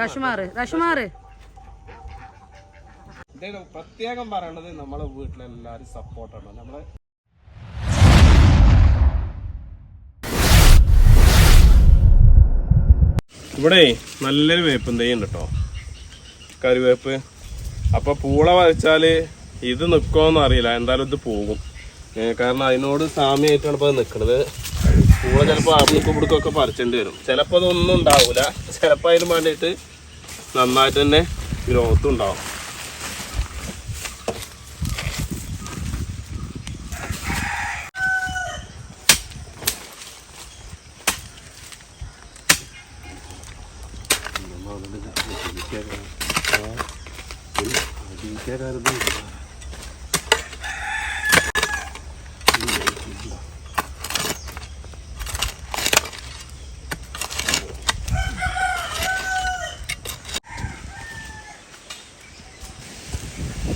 റഷുമാറ് പ്രത്യേകം പറയണത് നമ്മളെ വീട്ടിലെല്ലാരും സപ്പോർട്ടാണ് നമ്മളെ ഇവിടെ നല്ലൊരു വേപ്പും തൈ ഉണ്ട് കേട്ടോ കറിവേപ്പ്. അപ്പൊ പൂള വരച്ചാൽ ഇത് നിക്കോന്നറിയില്ല. അറിയില്ല എന്തായാലും ഇത് പോകും. കാരണം അതിനോട് സാമ്യമായിട്ടാണ് ഇപ്പൊ നിൽക്കുന്നത് പൂള ചിലപ്പോൾ അവിടേക്കും ഇവിടേക്കൊക്കെ പറിച്ചേണ്ടി വരും. ചിലപ്പോൾ അതൊന്നും ഉണ്ടാവില്ല ചിലപ്പോൾ അതിന് വേണ്ടിയിട്ട് നന്നായിട്ട് തന്നെ ഗ്രോത്ത് ഉണ്ടാവും.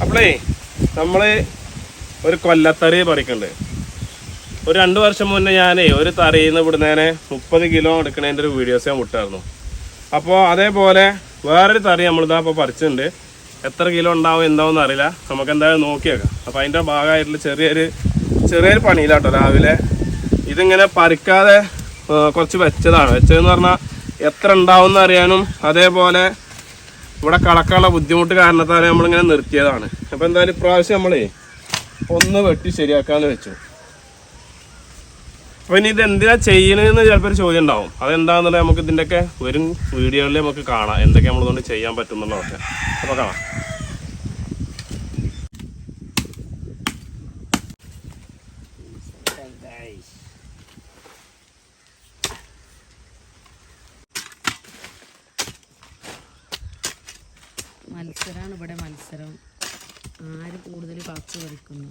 അപ്പളേ നമ്മൾ ഒരു കൊല്ലത്തറി പറിക്കണ്ട്. ഒരു രണ്ട് വർഷം മുന്നേ ഞാനേ ഒരു തറിയിൽ നിന്ന് ഇവിടുന്നേനെ മുപ്പത് കിലോ എടുക്കണതിന്റെ ഒരു വീഡിയോസ് ഞാൻ വിട്ടായിരുന്നു. അപ്പോൾ അതേപോലെ വേറൊരു തറി നമ്മളിതാ ഇപ്പോൾ പറിച്ചിട്ടുണ്ട്. എത്ര കിലോ ഉണ്ടാവും എന്താവും അറിയില്ല. നമുക്ക് എന്തായാലും നോക്കിയേക്കാം അപ്പോൾ അതിന്റെ ഭാഗമായിട്ടുള്ള ചെറിയൊരു ചെറിയൊരു പണിയിലാട്ടോ രാവിലെ. ഇതിങ്ങനെ പറിക്കാതെ കുറച്ച് വെച്ചതാണ്. വെച്ചതെന്ന് പറഞ്ഞാൽ എത്ര ഉണ്ടാവും അറിയാനും അതേപോലെ ഇവിടെ കളക്കാനുള്ള ബുദ്ധിമുട്ട് കാരണത്താൽ നമ്മളിങ്ങനെ നിർത്തിയതാണ്. അപ്പോൾ എന്തായാലും ഇപ്രാവശ്യം നമ്മളേ ഒന്ന് വെട്ടി ശരിയാക്കാന്ന് വെച്ചു. അപ്പൊ ഇനി ഇത് എന്തിനാ ചെയ്യണെന്ന് ചിലപ്പോൾ ഒരു ചോദ്യം ഉണ്ടാവും. അതെന്താന്നുള്ളത് നമുക്ക് ഇതിന്റെയൊക്കെ വരും വീഡിയോകളിൽ നമുക്ക് കാണാം. എന്തൊക്കെ നമ്മളിതുകൊണ്ട് ചെയ്യാൻ പറ്റുന്നുള്ളതൊക്കെ. അപ്പോൾ കാണാം. മത്സരമാണ് ഇവിടെ മത്സരം. ആര് കൂടുതൽ പറിച്ചു പറിക്കുന്നു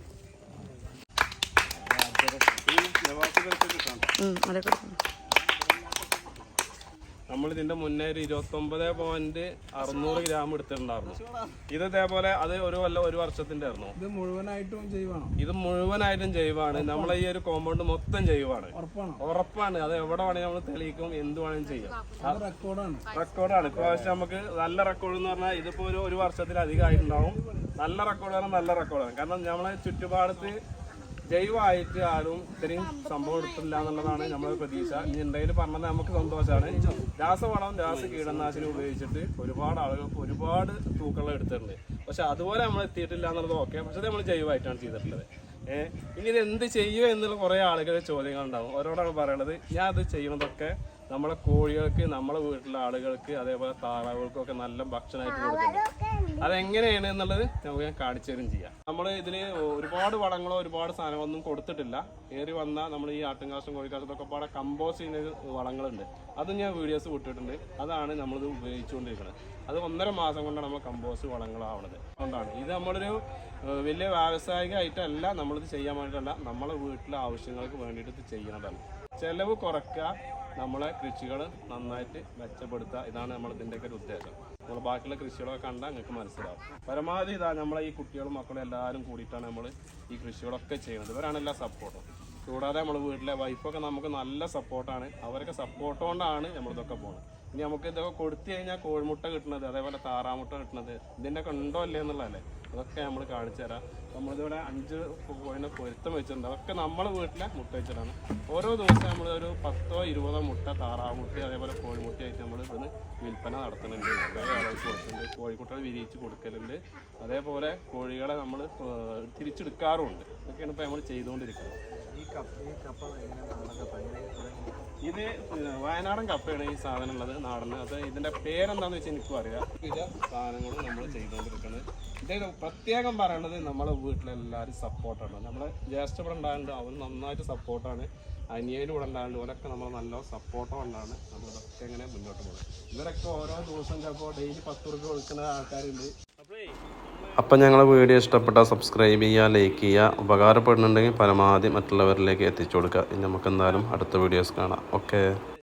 ഉം, അതൊക്കെ നമ്മൾ ഇതിന്റെ മുന്നേ ഒരു ഇരുപത്തൊമ്പത് പോയിന്റ് അറുന്നൂറ് ഗ്രാം എടുത്തിട്ടുണ്ടായിരുന്നു. ഇത് ഇതേപോലെ അത് ഒരു വല്ല ഒരു വർഷത്തിന്റെ ആയിരുന്നു. ഇത് മുഴുവനായിട്ടും ജൈവമാണ് ഇത് മുഴുവനായിട്ടും ജൈവമാണ് നമ്മളെ ഈ ഒരു കോമ്പൗണ്ട് മൊത്തം ജൈവമാണ് ഉറപ്പാണോ. ഉറപ്പാണ്. അത് എവിടെ വേണമെങ്കിൽ നമ്മൾ തെളിയിക്കും എന്ത് വേണമെങ്കിലും ചെയ്യാം. റെക്കോർഡാണ് റെക്കോർഡാണ് ഇപ്രാവശ്യം നമുക്ക് നല്ല റെക്കോർഡ് എന്ന് പറഞ്ഞാൽ ഇതിപ്പോ ഒരു ഒരു വർഷത്തിലധികം ആയിട്ടുണ്ടാവും. നല്ല റെക്കോർഡാണ് നല്ല റെക്കോർഡാണ് കാരണം നമ്മളെ ചുറ്റുപാടത്ത് ജൈവമായിട്ട് ആരും ഇത്രയും സംഭവം എടുത്തില്ല എന്നുള്ളതാണ് നമ്മളെ പ്രതീക്ഷ. ഇനി എന്തെങ്കിലും പറഞ്ഞത് നമുക്ക് സന്തോഷമാണ്. രാസവളം രാസ കീടനാശിനി ഉപയോഗിച്ചിട്ട് ഒരുപാട് ആളുകൾ ഒരുപാട് തൂക്കങ്ങൾ എടുത്തിട്ടുണ്ട്. പക്ഷെ അതുപോലെ നമ്മൾ എത്തിയിട്ടില്ല എന്നുള്ളത് ഓക്കെ. പക്ഷെ നമ്മൾ ജൈവമായിട്ടാണ് ചെയ്തിട്ടുള്ളത്. ഏഹ് ഇനി ഇത് എന്ത് ചെയ്യുക എന്നുള്ള കുറേ ആളുകളുടെ ചോദ്യങ്ങൾ ഉണ്ടാവും ഓരോടാണ് പറയണത്. ഞാൻ അത് ചെയ്യുന്നതൊക്കെ നമ്മളെ കോഴികൾക്ക് നമ്മളെ വീട്ടിലെ ആളുകൾക്ക് അതേപോലെ താറാവുകൾക്കൊക്കെ നല്ല ഭക്ഷണമായിട്ട് കൊടുക്കുന്നുണ്ട്. അതെങ്ങനെയാണ് എന്നുള്ളത് നമുക്ക് ഞാൻ കാണിച്ചു തരും ചെയ്യാം. നമ്മൾ ഇതിൽ ഒരുപാട് വളങ്ങളോ ഒരുപാട് സാധനങ്ങളൊന്നും കൊടുത്തിട്ടില്ല. ഏറി വന്ന നമ്മൾ ഈ ആട്ടുംകാശം കോഴിക്കാശത്തൊക്കെ പാടെ കമ്പോസ് ചെയ്യുന്ന വളങ്ങളുണ്ട്. അത് ഞാൻ വീഡിയോസ് വിട്ടിട്ടുണ്ട്. അതാണ് നമ്മളിത് ഉപയോഗിച്ചുകൊണ്ടിരിക്കുന്നത്. അത് ഒന്നര മാസം കൊണ്ടാണ് നമ്മൾ കമ്പോസ് വളങ്ങളാവണത്. അതുകൊണ്ടാണ്. ഇത് നമ്മളൊരു വലിയ വ്യാവസായികമായിട്ടല്ല നമ്മളിത് ചെയ്യാൻ വേണ്ടിയിട്ടല്ല. നമ്മളെ വീട്ടിലെ ആവശ്യങ്ങൾക്ക് വേണ്ടിയിട്ട് ഇത് ചെയ്യുന്നതാണ്. ചെലവ് കുറയ്ക്കുക നമ്മളെ കൃഷികൾ നന്നായിട്ട് മെച്ചപ്പെടുത്തുക. ഇതാണ് നമ്മൾ ഇതിന്റെയൊക്കെ ഒരു ഉദ്ദേശം. നമ്മൾ ബാക്കിയുള്ള കൃഷികളൊക്കെ കണ്ടാൽ നിങ്ങൾക്ക് മനസ്സിലാവും. പരമാവധി ഇതാ നമ്മളെ ഈ കുട്ടികളും മക്കളും എല്ലാവരും കൂടിയിട്ടാണ് നമ്മൾ ഈ കൃഷികളൊക്കെ ചെയ്യുന്നത്. ഇവരാണ് എല്ലാ സപ്പോർട്ടും കൂടാതെ നമ്മൾ വീട്ടിലെ വൈഫൊക്കെ നമുക്ക് നല്ല സപ്പോർട്ടാണ് അവരൊക്കെ സപ്പോർട്ട് കൊണ്ടാണ് നമ്മളിതൊക്കെ പോകുന്നത്. ഇനി നമുക്ക് ഇതൊക്കെ കൊടുത്തു കഴിഞ്ഞാൽ കോഴിമുട്ട കിട്ടുന്നത് അതേപോലെ താറാമുട്ട കിട്ടുന്നത്. ഇതിന്റെയൊക്കെ ഉണ്ടോ അല്ലേ എന്നുള്ളതല്ലേ. അതൊക്കെ നമ്മൾ കാണിച്ചു തരാം. നമ്മളിതിവിടെ അഞ്ച് കോഴിനെ പൊരുത്തം വെച്ചിട്ടുണ്ട്. അതൊക്കെ നമ്മളെ വീട്ടിലെ മുട്ട വെച്ചിട്ടാണ്. ഓരോ ദിവസം നമ്മൾ ഒരു പത്തോ ഇരുപതോ മുട്ട താറാമുട്ട അതേപോലെ കോഴിമുട്ടയായിട്ട് നമ്മൾ ഇതിന് വിൽപ്പന നടത്തുന്നുണ്ട്. കൊടുക്കുന്നുണ്ട്. കോഴിക്കുട്ടികൾ വിരിയിച്ച് കൊടുക്കലുണ്ട്. അതേപോലെ കോഴികളെ നമ്മൾ തിരിച്ചെടുക്കാറുമുണ്ട്. ഇതൊക്കെയാണ് ഇപ്പോൾ നമ്മൾ ചെയ്തുകൊണ്ടിരിക്കുന്നത്. ഈ കപ്പ ഈ കപ്പ ഇത് വയനാടൻ കപ്പയാണ് ഈ സാധനം ഉള്ളത് നാടന്. അത് ഇതിന്റെ പേരെന്താന്ന് വെച്ചാൽ എനിക്കും അറിയാം. സാധനങ്ങളും നമ്മൾ ചെയ്തുകൊണ്ടിരിക്കുന്നത് ഇത് പ്രത്യേകം പറയണത് നമ്മളെ വീട്ടിലെല്ലാവരും സപ്പോർട്ടാണ്. നമ്മളെ ജ്യേഷ്ഠ ഇവിടെ ഉണ്ടാകുന്നുണ്ട് അവർ നന്നായിട്ട് സപ്പോർട്ടാണ്. അനിയനും ഇവിടെ ഉണ്ടാകുന്നുണ്ട് ഓരൊക്കെ നമ്മൾ നല്ല സപ്പോർട്ട് കൊണ്ടാണ് നമ്മളിതൊക്കെ എങ്ങനെ മുന്നോട്ട് പോകുന്നത് ഇവരൊക്കെ ഓരോ ദിവസം ചിലപ്പോൾ ഡെയിലി പത്ത് റുപ്യ കൊടുക്കുന്ന ആൾക്കാരുണ്ട്. അപ്പോഴേ അപ്പം ഞങ്ങളെ വീഡിയോ ഇഷ്ടപ്പെട്ടാൽ സബ്സ്ക്രൈബ് ചെയ്യുക ലൈക്ക് ചെയ്യുക. ഉപകാരപ്പെടുന്നുണ്ടെങ്കിൽ പരമാവധി മറ്റുള്ളവരിലേക്ക് എത്തിച്ചു കൊടുക്കുക. ഇനി നമുക്ക് എന്തായാലും അടുത്ത വീഡിയോസ് കാണാം. ഓക്കെ